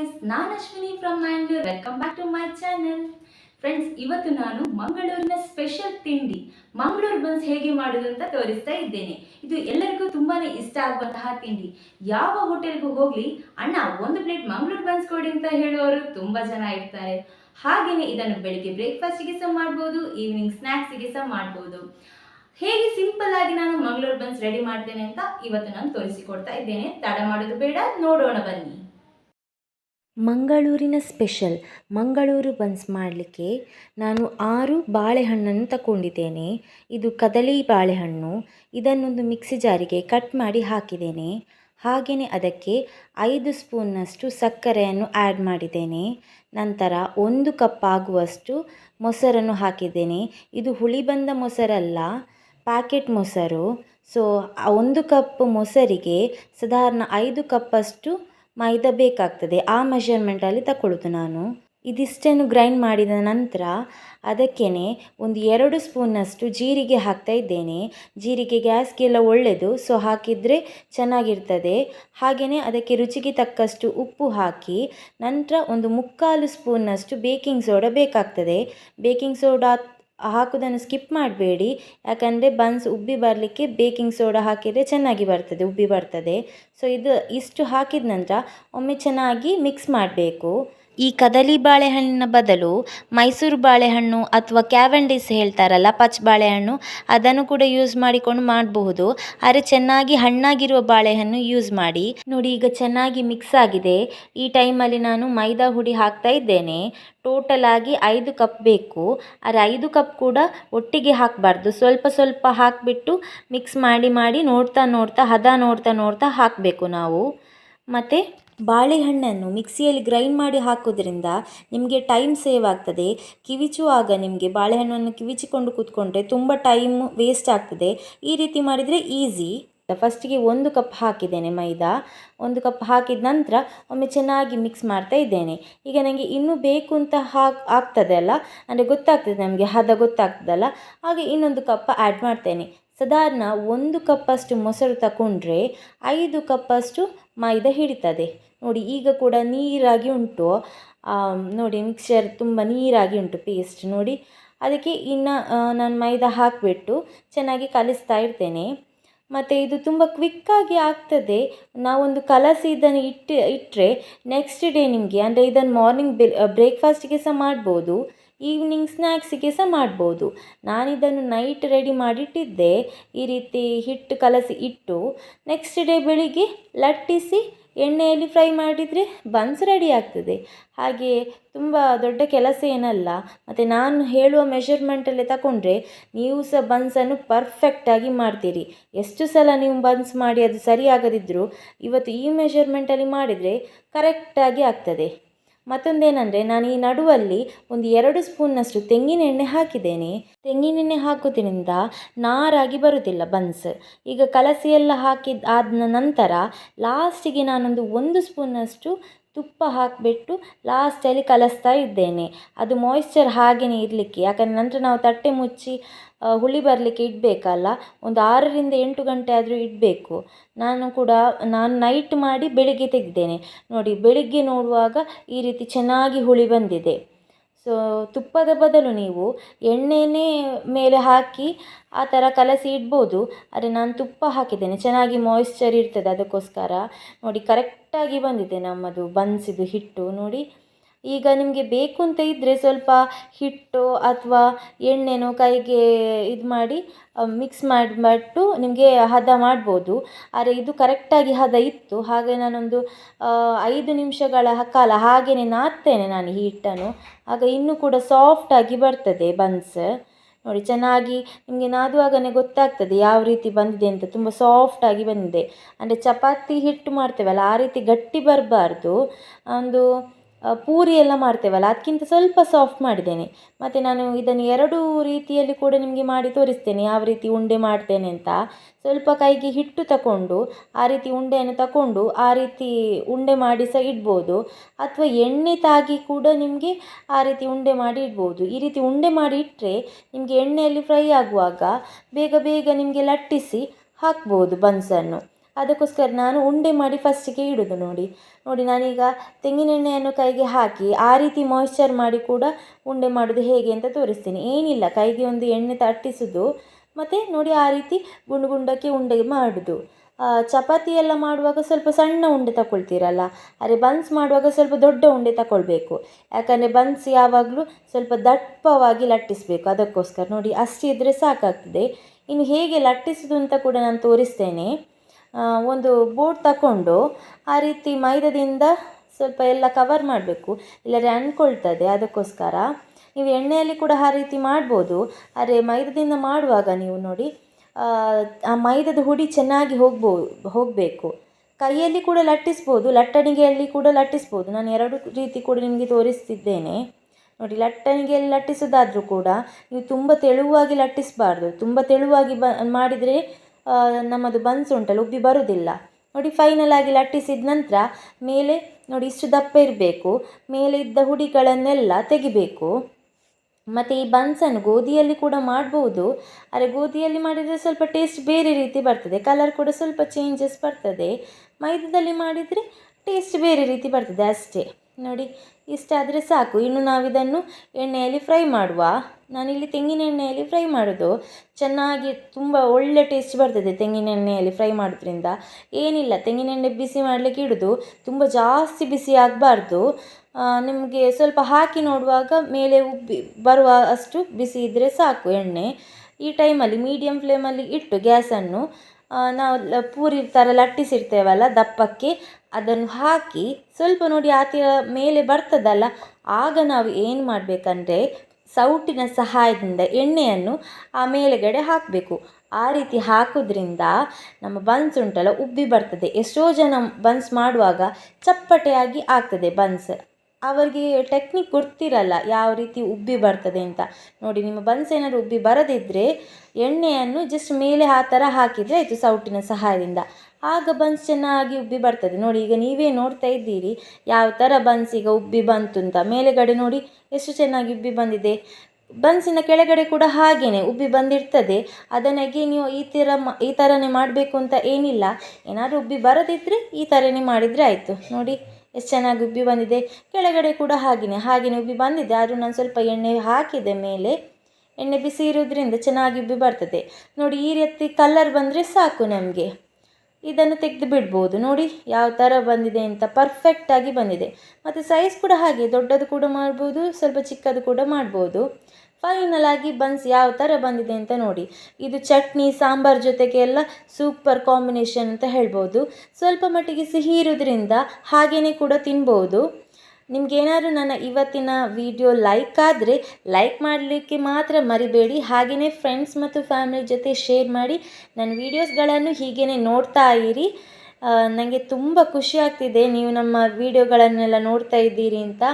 Guys ನಾನು Ashwini from Mangalore welcome back to my channel friends ಇವತ್ತು ನಾನು ಮಂಗಳೂರಿನ ಸ್ಪೆಷಲ್ ತಿಂಡಿ, ಮಂಗಳೂರು ಬನ್ಸ್ ಹೇಗೆ ಮಾಡೋದು ಅಂತ ತೋರಿಸ್ತಾ ಇದ್ದೇನೆ. ಇದು ಎಲ್ಲರಿಗೂ ತುಂಬಾನೇ ಇಷ್ಟ ಆಗುವಂತಹ ತಿಂಡಿ. ಯಾವ ಹೋಟೆಲ್ಗೂ ಹೋಗ್ಲಿ, ಅಣ್ಣ ಒಂದು ಪ್ಲೇಟ್ ಮಂಗಳೂರು ಬನ್ಸ್ ಕೊಡಿ ಅಂತ ಹೇಳುವವರು ತುಂಬಾ ಜನ ಇರ್ತಾರೆ. ಹಾಗೆಯೇ ಇದನ್ನು ಬೆಳಿಗ್ಗೆ ಬ್ರೇಕ್ಫಾಸ್ಟಿಗೆ ಸಹ ಮಾಡ್ಬೋದು ಈವ್ನಿಂಗ್ ಸ್ನ್ಯಾಕ್ಸಿಗೆ ಸಹ ಮಾಡ್ಬೋದು. ಹೇಗೆ ಸಿಂಪಲ್ ಆಗಿ ನಾನು ಮಂಗಳೂರು ಬನ್ಸ್ ರೆಡಿ ಮಾಡ್ತೇನೆ ಅಂತ ಇವತ್ತು ನಾನು ತೋರಿಸಿಕೊಡ್ತಾ ಇದ್ದೇನೆ. ತಡ ಮಾಡೋದು ಬೇಡ, ನೋಡೋಣ ಬನ್ನಿ. ಮಂಗಳೂರಿನ ಸ್ಪೆಷಲ್. ಮಂಗಳೂರು ಬನ್ಸ್ ಮಾಡಲಿಕ್ಕೆ ನಾನು ಆರು ಬಾಳೆಹಣ್ಣನ್ನು ತಗೊಂಡಿದ್ದೇನೆ ಇದು ಕದಳಿ ಬಾಳೆಹಣ್ಣು. ಇದನ್ನೊಂದು ಮಿಕ್ಸಿ ಜಾರಿಗೆ ಕಟ್ ಮಾಡಿ ಹಾಕಿದ್ದೇನೆ. ಹಾಗೆಯೇ ಅದಕ್ಕೆ ಐದು ಸ್ಪೂನ್ನಷ್ಟು ಸಕ್ಕರೆಯನ್ನು ಆ್ಯಡ್ ಮಾಡಿದ್ದೇನೆ. ನಂತರ ಒಂದು ಕಪ್ ಆಗುವಷ್ಟು ಮೊಸರನ್ನು ಹಾಕಿದ್ದೇನೆ. ಇದು ಹುಳಿ ಬಂದ ಮೊಸರಲ್ಲ, ಪ್ಯಾಕೆಟ್ ಮೊಸರು. ಸೊ, ಒಂದು ಕಪ್ ಮೊಸರಿಗೆ ಸಾಧಾರಣ ಐದು ಕಪ್ಪಷ್ಟು ಮೈದಾ ಬೇಕಾಗ್ತದೆ. ಆ ಮೆಷರ್ಮೆಂಟಲ್ಲಿ ತಗೊಳ್ಳೋದು ನಾನು. ಇದಿಷ್ಟನ್ನು ಗ್ರೈಂಡ್ ಮಾಡಿದ ನಂತರ ಅದಕ್ಕೇ ಒಂದು ಎರಡು ಸ್ಪೂನಷ್ಟು ಜೀರಿಗೆ ಹಾಕ್ತಾ ಇದ್ದೇನೆ. ಜೀರಿಗೆ ಗ್ಯಾಸ್ಗೆಲ್ಲ ಒಳ್ಳೆಯದು ಸೊ ಹಾಕಿದರೆ ಚೆನ್ನಾಗಿರ್ತದೆ. ಹಾಗೆಯೇ ಅದಕ್ಕೆ ರುಚಿಗೆ ತಕ್ಕಷ್ಟು ಉಪ್ಪು ಹಾಕಿ ನಂತರ ಒಂದು ಮುಕ್ಕಾಲು ಸ್ಪೂನಷ್ಟು ಬೇಕಿಂಗ್ ಸೋಡಾ ಬೇಕಾಗ್ತದೆ. ಬೇಕಿಂಗ್ ಸೋಡಾ ಹಾಕೋದನ್ನು ಸ್ಕಿಪ್ ಮಾಡಬೇಡಿ. ಯಾಕಂದರೆ ಬನ್ಸ್ ಉಬ್ಬಿ ಬರಲಿಕ್ಕೆ ಬೇಕಿಂಗ್ ಸೋಡಾ ಹಾಕಿದರೆ ಚೆನ್ನಾಗಿ ಬರ್ತದೆ, ಉಬ್ಬಿ ಬರ್ತದೆ. ಸೊ ಇದು ಇಷ್ಟು ಹಾಕಿದ ನಂತರ ಒಮ್ಮೆ ಚೆನ್ನಾಗಿ ಮಿಕ್ಸ್ ಮಾಡಬೇಕು. ಈ ಕದಲಿ ಬಾಳೆಹಣ್ಣಿನ ಬದಲು ಮೈಸೂರು ಬಾಳೆಹಣ್ಣು ಅಥವಾ ಕ್ಯಾವೆಂಡಿಸ್ ಹೇಳ್ತಾರಲ್ಲ, ಪಚ್ ಬಾಳೆಹಣ್ಣು, ಅದನ್ನು ಕೂಡ ಯೂಸ್ ಮಾಡಿಕೊಂಡು ಮಾಡಬಹುದು. ಆದರೆ ಚೆನ್ನಾಗಿ ಹಣ್ಣಾಗಿರುವ ಬಾಳೆಹಣ್ಣು ಯೂಸ್ ಮಾಡಿ. ನೋಡಿ, ಈಗ ಚೆನ್ನಾಗಿ ಮಿಕ್ಸ್ ಆಗಿದೆ. ಈ ಟೈಮಲ್ಲಿ ನಾನು ಮೈದಾ ಹುಡಿ ಹಾಕ್ತಾ ಇದ್ದೇನೆ. ಟೋಟಲ್ ಆಗಿ ಐದು ಕಪ್ ಬೇಕು. ಆದರೆ ಐದು ಕಪ್ ಕೂಡ ಒಟ್ಟಿಗೆ ಹಾಕಬಾರ್ದು. ಸ್ವಲ್ಪ ಸ್ವಲ್ಪ ಹಾಕಿಬಿಟ್ಟು ಮಿಕ್ಸ್ ಮಾಡಿ ಮಾಡಿ ನೋಡ್ತಾ ನೋಡ್ತಾ, ಹದ ನೋಡ್ತಾ ನೋಡ್ತಾ ಹಾಕಬೇಕು ನಾವು. ಮತ್ತು ಬಾಳೆಹಣ್ಣನ್ನು ಮಿಕ್ಸಿಯಲ್ಲಿ ಗ್ರೈಂಡ್ ಮಾಡಿ ಹಾಕೋದ್ರಿಂದ ನಿಮಗೆ ಟೈಮ್ ಸೇವ್ ಆಗ್ತದೆ. ಕಿವಿಚುವಾಗ ನಿಮಗೆ ಬಾಳೆಹಣ್ಣನ್ನು ಕಿವಿಚಿಕೊಂಡು ಕೂತ್ಕೊಂಡ್ರೆ ತುಂಬ ಟೈಮ್ ವೇಸ್ಟ್ ಆಗ್ತದೆ. ಈ ರೀತಿ ಮಾಡಿದರೆ ಈಸಿ. ಫಸ್ಟಿಗೆ ಒಂದು ಕಪ್ ಹಾಕಿದ್ದೇನೆ ಮೈದಾ. ಒಂದು ಕಪ್ ಹಾಕಿದ ನಂತರ ಒಮ್ಮೆ ಚೆನ್ನಾಗಿ ಮಿಕ್ಸ್ ಮಾಡ್ತಾ ಇದ್ದೇನೆ. ಈಗ ನನಗೆ ಇನ್ನೂ ಬೇಕು ಅಂತ ಹಾಕ್, ಆಗ್ತದೆ ಅಲ್ಲ? ಅಂದರೆ ಗೊತ್ತಾಗ್ತದೆ ನಮಗೆ, ಹದ ಗೊತ್ತಾಗ್ತದಲ್ಲ? ಹಾಗೆ ಇನ್ನೊಂದು ಕಪ್ ಆ್ಯಡ್ ಮಾಡ್ತೇನೆ. ಸಾಧಾರಣ ಒಂದು ಕಪ್ಪಷ್ಟು ಮೊಸರು ತಗೊಂಡ್ರೆ ಐದು ಕಪ್ಪಷ್ಟು ಮೈದಾ ಹಿಡಿತದೆ. ನೋಡಿ, ಈಗ ಕೂಡ ನೀರಾಗಿ ಉಂಟು. ನೋಡಿ ಮಿಕ್ಸ್ಚರ್ ತುಂಬ ನೀರಾಗಿ ಉಂಟು ಪೇಸ್ಟ್ ನೋಡಿ. ಅದಕ್ಕೆ ಇನ್ನು ನಾನು ಮೈದಾ ಹಾಕಿಬಿಟ್ಟು ಚೆನ್ನಾಗಿ ಕಲಿಸ್ತಾ ಇರ್ತೇನೆ. ಮತ್ತು ಇದು ತುಂಬ ಕ್ವಿಕ್ಕಾಗಿ ಆಗ್ತದೆ. ನಾವೊಂದು ಕಲಸಿ ಇದನ್ನು ಇಟ್ಟು ಇಟ್ಟರೆ ನೆಕ್ಸ್ಟ್ ಡೇ ನಿಮಗೆ, ಅಂದರೆ ಇದನ್ನು ಮಾರ್ನಿಂಗ್ ಬ್ರೇಕ್ಫಾಸ್ಟಿಗೆ ಸಹ ಮಾಡ್ಬೋದು ಈವ್ನಿಂಗ್ ಸ್ನ್ಯಾಕ್ಸಿಗೆ ಸಹ ಮಾಡ್ಬೋದು. ನಾನಿದನ್ನು ನೈಟ್ ರೆಡಿ ಮಾಡಿಟ್ಟಿದ್ದೆ. ಈ ರೀತಿ ಹಿಟ್ಟು ಕಲಸಿ ಇಟ್ಟು ನೆಕ್ಸ್ಟ್ ಡೇ ಬೆಳಿಗ್ಗೆ ಲಟ್ಟಿಸಿ ಎಣ್ಣೆಯಲ್ಲಿ ಫ್ರೈ ಮಾಡಿದರೆ ಬನ್ಸ್ ರೆಡಿ ಆಗ್ತದೆ. ಹಾಗೆ ತುಂಬ ದೊಡ್ಡ ಕೆಲಸ ಏನಲ್ಲ, ಮತ್ತು ನಾನು ಹೇಳುವ ಮೆಷರ್ಮೆಂಟಲ್ಲೇ ತಗೊಂಡ್ರೆ ನೀವು ಸಹ ಬನ್ಸನ್ನು ಪರ್ಫೆಕ್ಟಾಗಿ ಮಾಡ್ತೀರಿ. ಎಷ್ಟು ಸಲ ನೀವು ಬನ್ಸ್ ಮಾಡಿ ಅದು ಸರಿ ಆಗದಿದ್ದರೂ ಇವತ್ತು ಈ ಮೆಷರ್ಮೆಂಟಲ್ಲಿ ಮಾಡಿದರೆ ಕರೆಕ್ಟಾಗಿ ಆಗ್ತದೆ. ಮತ್ತೊಂದೇನೆಂದರೆ ನಾನು ಈ ನಡುವಲ್ಲಿ ಒಂದು ಎರಡು ಸ್ಪೂನ್ನಷ್ಟು ತೆಂಗಿನೆಣ್ಣೆ ಹಾಕಿದ್ದೇನೆ. ತೆಂಗಿನೆಣ್ಣೆ ಹಾಕೋದ್ರಿಂದ ನಾರಾಗಿ ಬರುವುದಿಲ್ಲ ಬನ್ಸ್. ಈಗ ಕಲಸಿಯೆಲ್ಲ ಹಾಕಿದ ಆದ ನಂತರ ಲಾಸ್ಟಿಗೆ ನಾನೊಂದು ಒಂದು ಸ್ಪೂನ್ನಷ್ಟು ತುಪ್ಪ ಹಾಕಿಬಿಟ್ಟು ಲಾಸ್ಟಲ್ಲಿ ಕಲಿಸ್ತಾ ಇದ್ದೇನೆ. ಅದು ಮಾಯಿಶ್ಚರ್ ಹಾಗೆಯೇ ಇರಲಿಕ್ಕೆ, ಯಾಕಂದರೆ ನಂತರ ನಾವು ತಟ್ಟೆ ಮುಚ್ಚಿ ಹುಳಿ ಬರಲಿಕ್ಕೆ ಇಡಬೇಕಲ್ಲ, ಒಂದು ಆರರಿಂದ ಎಂಟು ಗಂಟೆ ಆದರೂ ಇಡಬೇಕು. ನಾನು ಕೂಡ, ನಾನು ನೈಟ್ ಮಾಡಿ ಬೆಳಿಗ್ಗೆ ತೆಗೆದೇನೆ. ನೋಡಿ, ಬೆಳಿಗ್ಗೆ ನೋಡುವಾಗ ಈ ರೀತಿ ಚೆನ್ನಾಗಿ ಹುಳಿ ಬಂದಿದೆ. ಸೊ ತುಪ್ಪದ ಬದಲು ನೀವು ಎಣ್ಣೆನೇ ಮೇಲೆ ಹಾಕಿ ಆ ಥರ ಕಲಸಿ ಇಡ್ಬೋದು. ಆದರೆ ನಾನು ತುಪ್ಪ ಹಾಕಿದ್ದೇನೆ. ಚೆನ್ನಾಗಿ ಮಾಯಿಶ್ಚರ್ ಇರ್ತದೆ ಅದಕ್ಕೋಸ್ಕರ. ನೋಡಿ ಕರೆಕ್ಟಾಗಿ ಬಂದಿದೆ ನಮ್ಮದು ಬನ್ಸಿದು ಹಿಟ್ಟು. ನೋಡಿ ಈಗ ನಿಮಗೆ ಬೇಕು ಅಂತ ಇದ್ದರೆ ಸ್ವಲ್ಪ ಹಿಟ್ಟು ಅಥವಾ ಎಣ್ಣೆನೋ ಕೈಗೆ ಇದು ಮಾಡಿ ಮಿಕ್ಸ್ ಮಾಡಿಬಿಟ್ಟು ನಿಮಗೆ ಹದ ಮಾಡ್ಬೋದು. ಆದರೆ ಇದು ಕರೆಕ್ಟಾಗಿ ಹದ ಇತ್ತು. ಹಾಗೆ ನಾನೊಂದು ಐದು ನಿಮಿಷಗಳ ಕಾಲ ಹಾಗೆಯೇ ನಾದ್ತೇನೆ ನಾನು ಈ ಹಿಟ್ಟನ್ನು. ಆಗ ಇನ್ನೂ ಕೂಡ ಸಾಫ್ಟಾಗಿ ಬರ್ತದೆ ಬನ್ಸ್. ನೋಡಿ, ಚೆನ್ನಾಗಿ ನಿಮಗೆ ನಾದುವಾಗನೇ ಗೊತ್ತಾಗ್ತದೆ ಯಾವ ರೀತಿ ಬಂದಿದೆ ಅಂತ. ತುಂಬ ಸಾಫ್ಟಾಗಿ ಬಂದಿದೆ. ಅಂದರೆ ಚಪಾತಿ ಹಿಟ್ಟು ಮಾಡ್ತೇವಲ್ಲ, ಆ ರೀತಿ ಗಟ್ಟಿ ಬರಬಾರ್ದು. ಒಂದು ಪೂರಿ ಎಲ್ಲ ಮಾಡ್ತೇವಲ್ಲ ಅದಕ್ಕಿಂತ ಸ್ವಲ್ಪ ಸಾಫ್ಟ್ ಮಾಡಿದ್ದೇನೆ. ಮತ್ತು ನಾನು ಇದನ್ನು ಎರಡು ರೀತಿಯಲ್ಲಿ ಕೂಡ ನಿಮಗೆ ಮಾಡಿ ತೋರಿಸ್ತೇನೆ, ಯಾವ ರೀತಿ ಉಂಡೆ ಮಾಡ್ತೇನೆ ಅಂತ. ಸ್ವಲ್ಪ ಕೈಗೆ ಹಿಟ್ಟು ತಗೊಂಡು ಆ ರೀತಿ ಉಂಡೆಯನ್ನು ತಗೊಂಡು ಆ ರೀತಿ ಉಂಡೆ ಮಾಡಿ ಸಹ ಇಡ್ಬೋದು. ಅಥವಾ ಎಣ್ಣೆ ತಾಗಿ ಕೂಡ ನಿಮಗೆ ಆ ರೀತಿ ಉಂಡೆ ಮಾಡಿ ಇಡ್ಬೋದು. ಈ ರೀತಿ ಉಂಡೆ ಮಾಡಿ ಇಟ್ಟರೆ ನಿಮಗೆ ಎಣ್ಣೆಯಲ್ಲಿ ಫ್ರೈ ಆಗುವಾಗ ಬೇಗ ಬೇಗ ನಿಮಗೆ ಲಟ್ಟಿಸಿ ಹಾಕ್ಬೋದು ಬನ್ಸನ್ನು. ಅದಕ್ಕೋಸ್ಕರ ನಾನು ಉಂಡೆ ಮಾಡಿ ಫಸ್ಟಿಗೆ ಇಡೋದು ನೋಡಿ. ನೋಡಿ, ನಾನೀಗ ತೆಂಗಿನೆಣ್ಣೆಯನ್ನು ಕೈಗೆ ಹಾಕಿ ಆ ರೀತಿ ಮಾಯಿಶ್ಚರ್ ಮಾಡಿ ಕೂಡ ಉಂಡೆ ಮಾಡೋದು ಹೇಗೆ ಅಂತ ತೋರಿಸ್ತೀನಿ. ಏನಿಲ್ಲ, ಕೈಗೆ ಒಂದು ಎಣ್ಣೆ ತಟ್ಟಿಸೋದು, ಮತ್ತು ನೋಡಿ ಆ ರೀತಿ ಗುಂಡು ಗುಂಡಕ್ಕೆ ಉಂಡೆ ಮಾಡೋದು. ಚಪಾತಿ ಎಲ್ಲ ಮಾಡುವಾಗ ಸ್ವಲ್ಪ ಸಣ್ಣ ಉಂಡೆ ತಗೊಳ್ತೀರಲ್ಲ ಅರೆ ಬನ್ಸ್ ಮಾಡುವಾಗ ಸ್ವಲ್ಪ ದೊಡ್ಡ ಉಂಡೆ ತಗೊಳ್ಬೇಕು ಯಾಕಂದರೆ ಬನ್ಸ್ ಯಾವಾಗಲೂ ಸ್ವಲ್ಪ ದಪ್ಪವಾಗಿ ಲಟ್ಟಿಸಬೇಕು, ಅದಕ್ಕೋಸ್ಕರ ನೋಡಿ ಅಷ್ಟಿದ್ರೆ ಸಾಕಾಗ್ತದೆ. ಇನ್ನು ಹೇಗೆ ಲಟ್ಟಿಸೋದು ಅಂತ ಕೂಡ ನಾನು ತೋರಿಸ್ತೇನೆ. ಒಂದು ಬೋರ್ಡ್ ತಗೊಂಡು ಆ ರೀತಿ ಮೈದಾದಿಂದ ಸ್ವಲ್ಪ ಎಲ್ಲ ಕವರ್ ಮಾಡಬೇಕು. ಇಲ್ಲಾದರೆ ಅಂದ್ಕೊಳ್ತದೆ ಅದಕ್ಕೋಸ್ಕರ. ನೀವು ಎಣ್ಣೆಯಲ್ಲಿ ಕೂಡ ಆ ರೀತಿ ಮಾಡ್ಬೋದು. ಆದರೆ ಮೈದಾದಿಂದ ಮಾಡುವಾಗ ನೀವು ನೋಡಿ ಆ, ಮೈದದ ಹುಡಿ ಚೆನ್ನಾಗಿ ಹೋಗ್ಬೋ ಹೋಗಬೇಕು. ಕೈಯಲ್ಲಿ ಕೂಡ ಲಟ್ಟಿಸ್ಬೋದು ಲಟ್ಟಣಿಗೆಯಲ್ಲಿ ಕೂಡ ಲಟ್ಟಿಸ್ಬೋದು. ನಾನು ಎರಡು ರೀತಿ ಕೂಡ ನಿಮಗೆ ತೋರಿಸ್ತಿದ್ದೇನೆ. ನೋಡಿ ಲಟ್ಟಣಿಗೆಯಲ್ಲಿ ಲಟ್ಟಿಸೋದಾದರೂ ಕೂಡ ನೀವು ತುಂಬ ತೆಳುವಾಗಿ ಲಟ್ಟಿಸಬಾರ್ದು. ತುಂಬ ತೆಳುವಾಗಿ ಬ ಮಾಡಿದರೆ ನಮ್ಮದು ಬನ್ಸ್ ಉಂಟಲ್ಲ, ಉಬ್ಬಿ ಬರುವುದಿಲ್ಲ ನೋಡಿ ಫೈನಲ್ ಆಗಿ ಲಟ್ಟಿಸಿದ ನಂತರ ಮೇಲೆ ನೋಡಿ, ಇಷ್ಟು ದಪ್ಪ ಇರಬೇಕು. ಮೇಲೆ ಇದ್ದ ಹುಡಿಗಳನ್ನೆಲ್ಲ ತೆಗಿಬೇಕು. ಮತ್ತು ಈ ಬನ್ಸನ್ನು ಗೋಧಿಯಲ್ಲಿ ಕೂಡ ಮಾಡ್ಬೋದು. ಆದರೆ ಗೋಧಿಯಲ್ಲಿ ಮಾಡಿದರೆ ಸ್ವಲ್ಪ ಟೇಸ್ಟ್ ಬೇರೆ ರೀತಿ ಬರ್ತದೆ ಕಲರ್ ಕೂಡ ಸ್ವಲ್ಪ ಚೇಂಜಸ್ ಬರ್ತದೆ. ಮೈದಾದಲ್ಲಿ ಮಾಡಿದರೆ ಟೇಸ್ಟ್ ಬೇರೆ ರೀತಿ ಬರ್ತದೆ ಅಷ್ಟೇ. ನೋಡಿ, ಇಷ್ಟಾದರೆ ಸಾಕು. ಇನ್ನು ನಾವಿದನ್ನು ಎಣ್ಣೆಯಲ್ಲಿ ಫ್ರೈ ಮಾಡುವ. ನಾನಿಲ್ಲಿ ತೆಂಗಿನ ಎಣ್ಣೆಯಲ್ಲಿ ಫ್ರೈ ಮಾಡೋದು. ಚೆನ್ನಾಗಿ ತುಂಬ ಒಳ್ಳೆ ಟೇಸ್ಟ್ ಬರ್ತದೆ ತೆಂಗಿನ ಎಣ್ಣೆಯಲ್ಲಿ ಫ್ರೈ ಮಾಡೋದ್ರಿಂದ. ಏನಿಲ್ಲ, ತೆಂಗಿನ ಎಣ್ಣೆ ಬಿಸಿ ಮಾಡಲಿಕ್ಕೆ ಇಡೋದು. ತುಂಬ ಜಾಸ್ತಿ ಬಿಸಿ ಆಗಬಾರ್ದು. ನಿಮಗೆ ಸ್ವಲ್ಪ ಹಾಕಿ ನೋಡುವಾಗ ಮೇಲೆ ಉಬ್ಬಿ, ಬರುವ ಅಷ್ಟು ಬಿಸಿ ಇದ್ದರೆ ಸಾಕು ಎಣ್ಣೆ. ಈ ಟೈಮಲ್ಲಿ ಮೀಡಿಯಮ್ ಫ್ಲೇಮಲ್ಲಿ ಇಟ್ಟು ಗ್ಯಾಸನ್ನು ನಾವು ಪೂರಿ ಥರ ಲಟ್ಟಿಸಿರ್ತೇವಲ್ಲ ದಪ್ಪಕ್ಕೆ, ಅದನ್ನು ಹಾಕಿ ಸ್ವಲ್ಪ ನೋಡಿ ಆ ಮೇಲೆ ಬರ್ತದಲ್ಲ, ಆಗ ನಾವು ಏನು ಮಾಡಬೇಕಂದ್ರೆ ಸೌಟಿನ ಸಹಾಯದಿಂದ ಎಣ್ಣೆಯನ್ನು ಆ ಮೇಲುಗಡೆ ಹಾಕಬೇಕು. ಆ ರೀತಿ ಹಾಕೋದ್ರಿಂದ ನಮ್ಮ ಬನ್ಸ್ ಉಂಟಲ್ಲ, ಉಬ್ಬಿ ಬರ್ತದೆ. ಎಷ್ಟೋ ಜನ ಬನ್ಸ್ ಮಾಡುವಾಗ ಚಪ್ಪಟೆಯಾಗಿ ಆಗ್ತದೆ ಬನ್ಸ್. ಅವರಿಗೆ ಟೆಕ್ನಿಕ್ ಗೊತ್ತಿರಲ್ಲ ಯಾವ ರೀತಿ ಉಬ್ಬಿ ಬರ್ತದೆ ಅಂತ. ನೋಡಿ, ನಿಮ್ಮ ಬನ್ಸ್ ಏನಾದರೂ ಉಬ್ಬಿ ಬರದಿದ್ದರೆ ಎಣ್ಣೆಯನ್ನು ಜಸ್ಟ್ ಮೇಲೆ ಆ ಥರ ಹಾಕಿದರೆ ಆಯಿತು ಸೌಟಿನ ಸಹಾಯದಿಂದ. ಆಗ ಬನ್ಸ್ ಚೆನ್ನಾಗಿ ಉಬ್ಬಿ ಬರ್ತದೆ. ನೋಡಿ, ಈಗ ನೀವೇ ನೋಡ್ತಾ ಇದ್ದೀರಿ, ಯಾವ ಥರ ಬನ್ಸ್ ಈಗ ಉಬ್ಬಿ ಬಂತು ಅಂತ. ಮೇಲೆಗಡೆ ನೋಡಿ, ಎಷ್ಟು ಚೆನ್ನಾಗಿ ಉಬ್ಬಿ ಬಂದಿದೆ. ಬನ್ಸಿನ ಕೆಳಗಡೆ ಕೂಡ ಹಾಗೇನೆ ಉಬ್ಬಿ ಬಂದಿರ್ತದೆ. ಅದನ್ನಾಗಿ ನೀವು ಈ ಥರ ಈ ಥರನೇ ಮಾಡಬೇಕು ಅಂತ ಏನಿಲ್ಲ. ಏನಾದರೂ ಉಬ್ಬಿ ಬರದಿದ್ದರೆ ಈ ಥರನೇ ಮಾಡಿದರೆ ಆಯಿತು. ನೋಡಿ, ಎಷ್ಟು ಚೆನ್ನಾಗಿ ಉಬ್ಬಿ ಬಂದಿದೆ. ಕೆಳಗಡೆ ಕೂಡ ಹಾಗೆಯೇ ಹಾಗೆಯೇ ಉಬ್ಬಿ ಬಂದಿದೆ. ಆದರೂ ನಾನು ಸ್ವಲ್ಪ ಎಣ್ಣೆ ಹಾಕಿದೆ ಮೇಲೆ. ಎಣ್ಣೆ ಬಿಸಿ ಇರೋದ್ರಿಂದ ಚೆನ್ನಾಗಿ ಉಬ್ಬಿ ಬರ್ತದೆ. ನೋಡಿ, ಈ ರೀತಿ ಕಲರ್ ಬಂದರೆ ಸಾಕು ನಮಗೆ. ಇದನ್ನು ತೆಗೆದು ಬಿಡ್ಬೋದು. ನೋಡಿ, ಯಾವ ಥರ ಬಂದಿದೆ ಅಂತ ಪರ್ಫೆಕ್ಟಾಗಿ ಬಂದಿದೆ. ಮತ್ತು ಸೈಜ್ ಕೂಡ ಹಾಗೆ, ದೊಡ್ಡದು ಕೂಡ ಮಾಡ್ಬೋದು, ಸ್ವಲ್ಪ ಚಿಕ್ಕದು ಕೂಡ ಮಾಡ್ಬೋದು. ಫೈನಲ್ ಆಗಿ ಬನ್ಸ್ ಯಾವ ಥರ ಬಂದಿದೆ ಅಂತ ನೋಡಿ. ಇದು ಚಟ್ನಿ, ಸಾಂಬಾರ್ ಜೊತೆಗೆ ಎಲ್ಲ ಸೂಪರ್ ಕಾಂಬಿನೇಷನ್ ಅಂತ ಹೇಳ್ಬೋದು. ಸ್ವಲ್ಪ ಮಟ್ಟಿಗೆ ಸಿಹಿ ಇರೋದ್ರಿಂದ ಹಾಗೆಯೇ ಕೂಡ ತಿನ್ಬೋದು. ನಿಮಗೇನಾದ್ರು ನನ್ನ ಇವತ್ತಿನ ವಿಡಿಯೋ ಲೈಕ್ ಆದರೆ ಲೈಕ್ ಮಾಡಲಿಕ್ಕೆ ಮಾತ್ರ ಮರಿಬೇಡಿ. ಹಾಗೆಯೇ ಫ್ರೆಂಡ್ಸ್ ಮತ್ತು ಫ್ಯಾಮಿಲಿ ಜೊತೆ ಶೇರ್ ಮಾಡಿ ನನ್ನ ವೀಡಿಯೋಸ್ಗಳನ್ನು ಹೀಗೇ ನೋಡ್ತಾ ಇರಿ. ನನಗೆ ತುಂಬ ಖುಷಿ ಆಗ್ತಿದೆ ನೀವು ನಮ್ಮ ವೀಡಿಯೋಗಳನ್ನೆಲ್ಲ ನೋಡ್ತಾ ಇದ್ದೀರಿ ಅಂತ.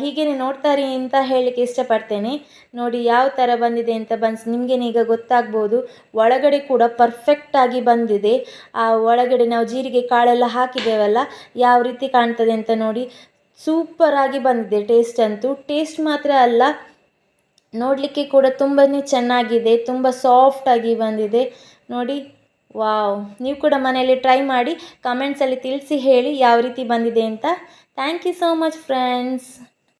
ಹೀಗೇ ನೋಡ್ತಾರೆ ಅಂತ ಹೇಳಲಿಕ್ಕೆ ಇಷ್ಟಪಡ್ತೇನೆ. ನೋಡಿ ಯಾವ ಥರ ಬಂದಿದೆ ಅಂತ ಬನ್ಸ್ ನಿಮಗೇನೆ ಈಗ ಗೊತ್ತಾಗ್ಬೋದು. ಒಳಗಡೆ ಕೂಡ ಪರ್ಫೆಕ್ಟಾಗಿ ಬಂದಿದೆ. ಆ, ಒಳಗಡೆ ನಾವು ಜೀರಿಗೆ ಕಾಳೆಲ್ಲ ಹಾಕಿದ್ದೇವಲ್ಲ, ಯಾವ ರೀತಿ ಕಾಣ್ತದೆ ಅಂತ ನೋಡಿ. ಸೂಪರಾಗಿ ಬಂದಿದೆ ಟೇಸ್ಟ್ ಅಂತೂ. ಟೇಸ್ಟ್ ಮಾತ್ರ ಅಲ್ಲ, ನೋಡಲಿಕ್ಕೆ ಕೂಡ ತುಂಬಾ ಚೆನ್ನಾಗಿದೆ, ತುಂಬ ಸಾಫ್ಟಾಗಿ ಬಂದಿದೆ. ನೋಡಿ ವಾವ್ ನೀವು ಕೂಡ ಮನೆಯಲ್ಲಿ ಟ್ರೈ ಮಾಡಿ ಕಮೆಂಟ್ಸಲ್ಲಿ ತಿಳಿಸಿ ಹೇಳಿ ಯಾವ ರೀತಿ ಬಂದಿದೆ ಅಂತ. Thank you so much friends